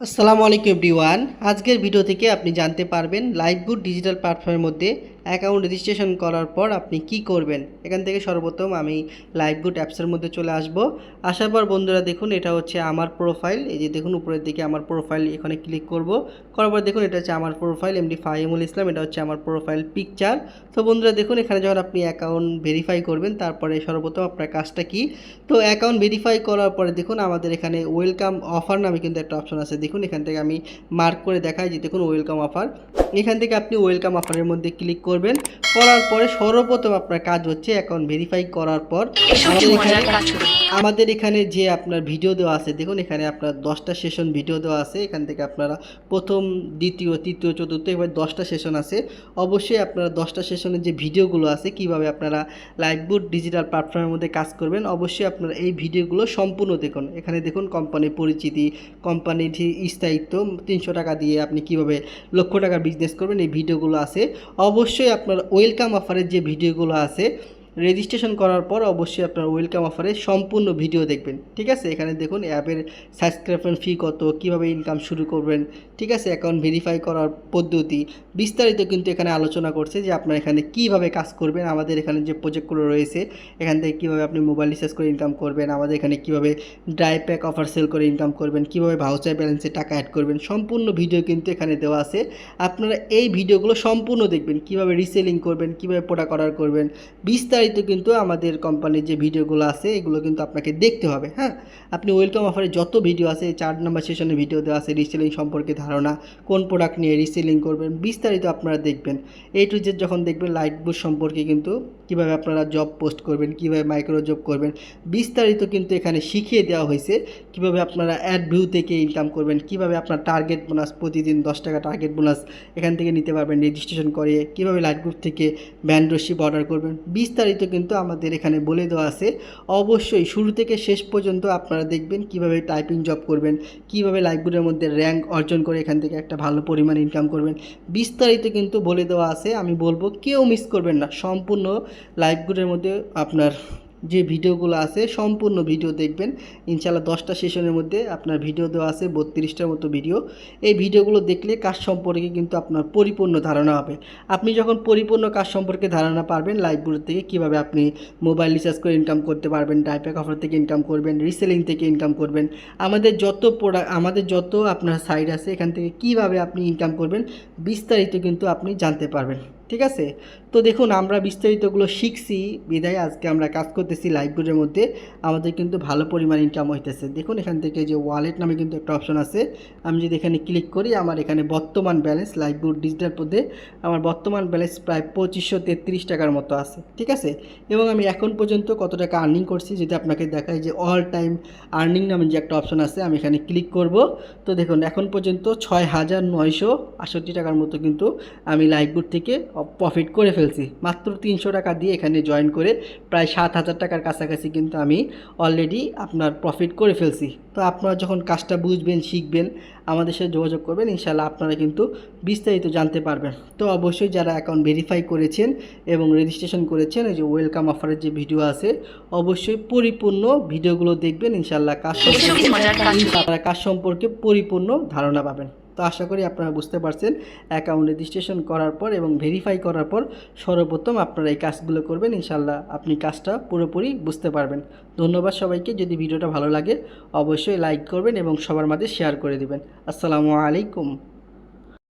আসসালামু আলাইকুম এভরিওয়ান। আজকের ভিডিও থেকে আপনি জানতে পারবেন লাইভ গুড ডিজিটাল প্ল্যাটফর্মের মধ্যে অ্যাকাউন্ট রেজিস্ট্রেশন করার পর আপনি কি করবেন? এখান থেকে সর্বপ্রথম আমি লাইভগুড অ্যাপসের মধ্যে চলে আসব। আসার পর বন্ধুরা দেখুন, এটা হচ্ছে আমার প্রোফাইল এই যে দেখুন, উপরের দিকে আমার প্রোফাইল এখানে ক্লিক করব। করার পর দেখুন, এটা হচ্ছে আমার প্রোফাইল এমডি ফাহিমুল ইসলাম, এটা হচ্ছে আমার প্রোফাইল পিকচার তো বন্ধুরা দেখুন, এখানে যখন আপনি অ্যাকাউন্ট ভেরিফাই করবেন, তারপরে সর্বপ্রথম আপনার কাজটা কি? তো অ্যাকাউন্ট ভেরিফাই করার পরে দেখুন, আমাদের এখানে ওয়েলকাম অফার নামে কিন্তু একটা অপশন আছে। দেখুন, এখান থেকে আমি মার্ক করে দেখাই যে দেখুন ওয়েলকাম অফার এখান থেকে আপনি ওয়েলকাম অফারের মধ্যে ক্লিক করবেন। করার পরে সর্বপ্রথম আপনার কাজ হচ্ছে অ্যাকাউন্ট ভেরিফাই করার পর আমাদের এখানে যে আপনার ভিডিও দেওয়া আছে দেখুন এখানে আপনার দশটা সেশন ভিডিও দেওয়া আছে। এখান থেকে আপনারা প্রথম দ্বিতীয় তৃতীয় চতুর্থ এবার দশটা সেশন আছে। অবশ্যই আপনারা দশটা সেশনের যে ভিডিওগুলো আছে কীভাবে আপনারা লাইভবুট ডিজিটাল প্ল্যাটফর্মের মধ্যে কাজ করবেন অবশ্যই আপনারা এই ভিডিওগুলো সম্পূর্ণ দেখুন। এখানে দেখুন কোম্পানির পরিচিতি কোম্পানির স্থায়িত্ব তিনশো টাকা দিয়ে আপনি কীভাবে লক্ষ টাকার বিজনেস করবেন এই ভিডিওগুলো আছে। অবশ্যই আপনার ওয়েলকাম অফারের যে ভিডিওগুলো আছে রেজিস্ট্রেশন করার পর অবশ্যই আপনার ওয়েলকাম অফারে সম্পূর্ণ ভিডিও দেখবেন। ঠিক আছে? এখানে দেখুন অ্যাপের সাবস্ক্রিপশন ফি কত, কীভাবে ইনকাম শুরু করবেন, ঠিক আছে? অ্যাকাউন্ট ভেরিফাই করার পদ্ধতি। বিস্তারিত কিন্তু এখানে আলোচনা করছে যে আপনার এখানে কীভাবে কাজ করবেন, আমাদের এখানে যে প্রজেক্টগুলো রয়েছে, এখান থেকে কীভাবে আপনি মোবাইল রিচার্জ করে ইনকাম করবেন, আমাদের এখানে কীভাবে ড্রাই প্যাক অফার সেল করে ইনকাম করবেন, কীভাবে ভাউচার ব্যালেন্সে টাকা অ্যাড করবেন, সম্পূর্ণ ভিডিও কিন্তু এখানে দেওয়া আছে। আপনারা এই ভিডিওগুলো সম্পূর্ণ দেখবেন, কীভাবে রিসেলিং করবেন, কীভাবে প্রোডাক্ট অর্ডার করবেন। বিস্তারিত কিন্তু আমাদের কোম্পানির যে ভিডিওগুলো আছে, এগুলো কিন্তু আপনাকে দেখতে হবে হ্যাঁ? আপনি ওয়েলকাম অফারে যত ভিডিও আছে চার নাম্বার সেশনের ভিডিও দেওয়া আছে রিসেলিং সম্পর্কে ধারণা, কোন প্রোডাক্ট নিয়ে রিসেলিং করবেন, বিস্তারিত আপনারা দেখবেন। এই টু জেড যখন দেখবেন লাইট বুট সম্পর্কে কিন্তু কীভাবে আপনারা জব পোস্ট করবেন, কীভাবে মাইক্রো জব করবেন, বিস্তারিত কিন্তু এখানে শিখিয়ে দেওয়া হয়েছে, কীভাবে আপনারা অ্যাড ভিউ থেকে ইনকাম করবেন, কীভাবে আপনার টার্গেট বোনাস প্রতিদিন দশ টাকা টার্গেট বোনাস এখান থেকে নিতে পারবেন রেজিস্ট্রেশন করে কীভাবে লাইট গ্রুপ থেকে ব্যান্ড ব্যান্ডরশিপ অর্ডার করবেন, বিস্তারিত কিন্তু আমাদের এখানে বলে দেওয়া আছে। অবশ্যই শুরু থেকে শেষ পর্যন্ত আপনারা দেখবেন কীভাবে টাইপিং জব করবেন, কীভাবে লাইব্রেরির মধ্যে র্যাঙ্ক অর্জন করে এখান থেকে একটা ভালো পরিমাণ ইনকাম করবেন। বিস্তারিত কিন্তু বলে দেওয়া আছে, আমি বলব কেউ মিস করবেন না। সম্পূর্ণ লাইব্রেরির মধ্যে আপনার যে ভিডিওগুলো আছে, সম্পূর্ণ ভিডিও দেখবেন। ইনশাল্লাহ দশটা সেশনের মধ্যে আপনার ভিডিও দেওয়া আছে, বত্রিশটার মতো ভিডিও। এই ভিডিওগুলো দেখলে কাজ সম্পর্কে কিন্তু আপনার পরিপূর্ণ ধারণা হবে। আপনি যখন পরিপূর্ণ কাজ সম্পর্কে ধারণা পারবেন লাইভগুলো থেকে কীভাবে আপনি মোবাইল রিচার্জ করে ইনকাম করতে পারবেন ডাইপ্যাক অফার থেকে ইনকাম করবেন রিসেলিং থেকে ইনকাম করবেন, আমাদের যত প্রোডাক্ট আমাদের যত আপনার সাইট আছে, এখান থেকে কীভাবে আপনি ইনকাম করবেন, বিস্তারিত কিন্তু আপনি জানতে পারবেন। ঠিক আছে? তো দেখুন, আমরা বিস্তারিতগুলো শিখছি। বিদায়, আজকে আমরা কাজ করতেছি লাইভগুলোর মধ্যে। আমাদের কিন্তু ভালো পরিমাণ ইনকাম হইতেছে। দেখুন, এখান থেকে যে ওয়ালেট নামে কিন্তু একটা অপশন আছে। আমি যদি এখানে ক্লিক করি, আমার এখানে বর্তমান ব্যালেন্স লাইভগুড ডিজিটাল পদে আমার বর্তমান ব্যালেন্স প্রায় পঁচিশশো তেত্রিশ টাকার মতো আছে। ঠিক আছে? এবং আমি এখন পর্যন্ত কত টাকা আর্নিং করছি যদি আপনাকে দেখায় যে অল টাইম আর্নিং নামে যে একটা অপশন আছে, আমি এখানে ক্লিক করব। তো দেখুন, এখন পর্যন্ত ছয় হাজার নয়শো আটষট্টি টাকার মতো কিন্তু আমি লাইভগুড থেকে প্রফিট করে ফেলছি। মাত্র তিনশো টাকা দিয়ে এখানে জয়েন করে প্রায় সাত হাজার টাকার কাছাকাছি কিন্তু আমি অলরেডি আপনার প্রফিট করে ফেলছি। তো আপনারা যখন কাজটা বুঝবেন শিখবেন আমাদের সাথে যোগাযোগ করবেন ইনশাল্লাহ আপনারা কিন্তু বিস্তারিত জানতে পারবেন। তো অবশ্যই যারা অ্যাকাউন্ট ভেরিফাই করেছেন এবং রেজিস্ট্রেশন করেছেন এই যে ওয়েলকাম অফারের যে ভিডিও আছে অবশ্যই পরিপূর্ণ ভিডিওগুলো দেখবেন ইনশাল্লাহ কাজ সম্পর্কে আপনারা কাজ সম্পর্কে পরিপূর্ণ ধারণা পাবেন। তো আশা করি আপনারা বুঝতে পারছেন অ্যাকাউন্ট রেজিস্ট্রেশন করার পর এবং ভেরিফাই করার পর সর্বপ্রথম আপনারা এই কাজগুলো করবেন, ইনশাল্লাহ আপনি কাজটা পুরোপুরি বুঝতে পারবেন। ধন্যবাদ সবাইকে, যদি ভিডিওটা ভালো লাগে অবশ্যই লাইক করবেন এবং সবার মাঝে শেয়ার করে দেবেন। আসসালামু আলাইকুম।